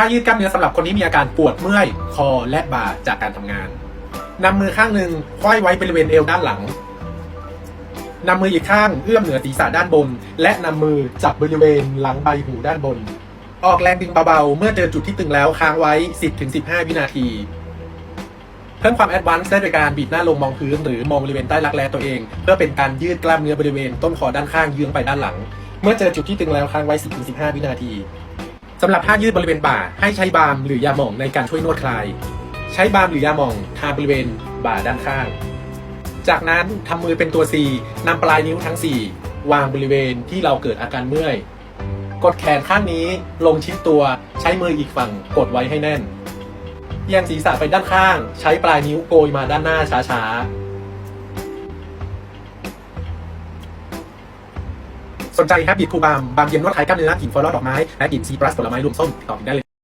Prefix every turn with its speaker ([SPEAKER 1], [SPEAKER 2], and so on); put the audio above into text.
[SPEAKER 1] ท่ายืดกล้ามเนื้อสำหรับคนที่มีอาการปวดเมื่อย คอและบ่าจากการทำงานนำมือข้างหนึ่งควยไว้บริเวณเอวด้านหลังนำมืออีกข้างเอื้อมเหนือศีรษะด้านบน และนำมือจับบริเวณหลังใบหูด้านบน ออกแรงดึงเบาๆ เมื่อเจอจุดที่ตึงแล้วค้างไว้ 10-15 วินาที เพิ่มความแอดวานซ์ได้โดยการบิดหน้าลงมองพื้นหรือมองบริเวณใต้รักแร้ตัวเอง เพื่อเป็นการยืดกล้ามเนื้อบริเวณต้นคอด้านข้างเยื้องไปด้านหลัง เมื่อเจอจุดที่ตึงแล้วค้างไว้ 10-15 วินาที สำหรับท่ายืดบริเวณบ่าให้ใช้บาล์มหรือยาหม่องในการช่วยนวดคลาย ใช้บาล์มหรือยาหม่องทาบริเวณบ่าด้านข้าง จากนั้นทำมือเป็นตัว C นำปลายนิ้วทั้ง 4 วางบริเวณที่เราเกิดอาการเมื่อย กดแขนข้างนี้ลงชิดตัวใช้มืออีกฝั่งกดไว้ให้แน่นเอียงศีรษะไปด้านข้าง ใช้ปลายนิ้วโกยมาด้านหน้าช้าๆ สนใจครับบีบคูบามบางเย็นนวดคลายกล้ามเนื้อกินฟอลล์ดอกไม้และกินซีปรัสผลไม้รวมส้มติดต่อได้เลย